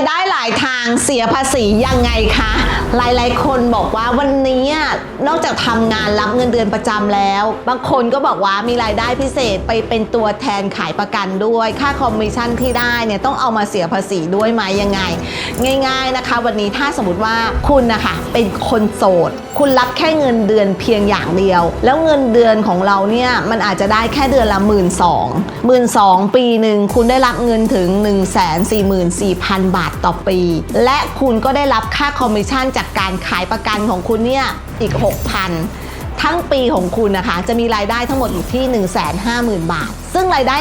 ายได้หลายทางเสียภาษียังไงคะ หลายๆ คนบอกว่าวันนี้นอกจากทำงานรับเงินเดือนประจำแล้ว บางคนก็บอกว่ามีรายได้พิเศษไปเป็นตัวแทนขายประกันด้วย ค่าคอมมิชชั่นที่ได้เนี่ยต้องเอามาเสียภาษีด้วยไหมยังไง ง่าย ๆนะคะ วันนี้ถ้าสมมติว่าคุณนะคะเป็นคนโสด คุณรับแค่เงินเดือนเพียงอย่างเดียว แล้วเงินเดือนของเราเนี่ยมันอาจจะได้แค่เดือนละหมื่นสองหมื่นสองปีหนึ่งคุณได้รับเงินถึง 1 4 4 0 0 0 บาทต่อปี และคุณก็ได้รับค่าคอมมิชชั่นจากการขายประกันของคุณเนี่ยอีก 6,000 ทั้งปีของคุณนะคะ จะมีรายได้ทั้งหมดอยู่ที่ 150,000 บาท ซึ่งรายได้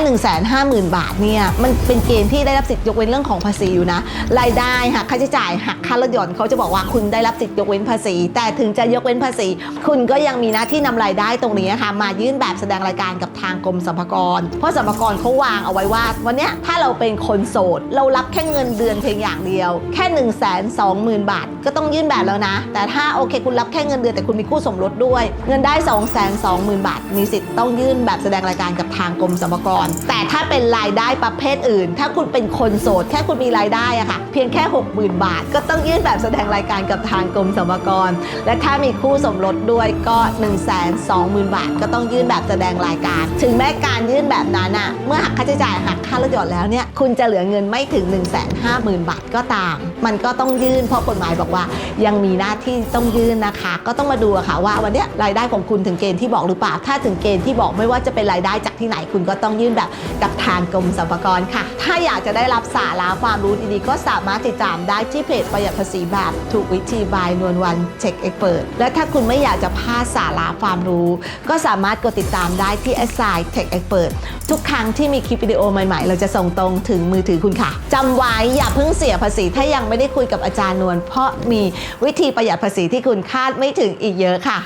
150,000 บาทเนี่ยมันเป็นเกณฑ์ที่ได้รับสิทธิยกเว้นเรื่องของภาษีอยู่นะ รายได้หักค่าใช้จ่ายหักค่ารถยนต์เขาจะบอกว่าคุณได้รับสิทธิยกเว้นภาษี แต่ถึงจะยกเว้นภาษี คุณก็ยังมีหน้าที่นำรายได้ตรงนี้นะคะมายื่นแบบแสดงรายการกับทางกรมสรรพากร เพราะสรรพากรเขาวางเอาไว้ว่า วันนี้ถ้าเราเป็นคนโสด เรารับแค่เงินเดือนเพียงอย่างเดียว แค่ 1 2 0 0 0 0 บาท ก็ต้องยื่นแบบแล้วนะ แต่ถ้าโอเค คุณรับแค่เงินเดือนแต่คุณมีคู่สมรสด้วย เงินได้ 2 2 0 0 0 0 บาท มีสิทธิ์ต้องยื่นแบบแสดงรายการกับทางกรมสรรพากร แต่ถ้าเป็นรายได้ประเภทอื่น ถ้าคุณเป็นคนโสด แค่คุณมีรายได้อะค่ะเพียงแค่ 60,000 บาท ก็ต้องยื่นแบบแสดงรายการกับทางกรมสรรพากร และถ้ามีคู่สมรสด้วยก็ 1 2 0 0 0 0 บาท ก็ต้องยื่นแบบแสดงรายการ ถึงแม้การยื่นแบบนั้นอะเมื่อหักค่าใช้จ่ายหักค่ารถยนต์แล้วเนี่ยคุณจะเหลือเงินไม่ถึง 1 5 0 0 0 0 บาทก็ตาม มันก็ต้องยื่นเพราะกฎหมายบอกว่า ยังมีหน้าที่ต้องยื่นนะคะ ก็ต้องมาดูอะค่ะว่าวันเนี้ยรายได้ของคุณถึงเกณฑ์ที่บอกหรือเปล่าถ้าถึงเกณฑ์ที่บอกไม่ว่าจะเป็นรายได้จากที่ไหนคุณก็ต้องยื่นแบบกับทางกรมสรรพากรค่ะ ถ้าอยากจะได้รับสาระความรู้ดีๆ ก็สามารถติดตามได้ที่เพจประหยัดภาษีแบบถูกวิธีบายนวลวันเช็คเอ็กเปิดและถ้าคุณไม่อยากจะพลาดสาระความรู้ ก็สามารถกดติดตามได้ที่ s อ i Tech Expert ทุกครั้งที่มีคลิปวิดีโอใหม่ๆ เราจะส่งตรงถึงมือถือคุณค่ะจำไว้อย่าเพิ่งเสียภาษีถ้ายังไม่ได้คุยกับอาจารย์นวลเพราะมีวิธีประหยัดภาษีที่คุณคาดไม่ถึงอีกเยอะค่ะ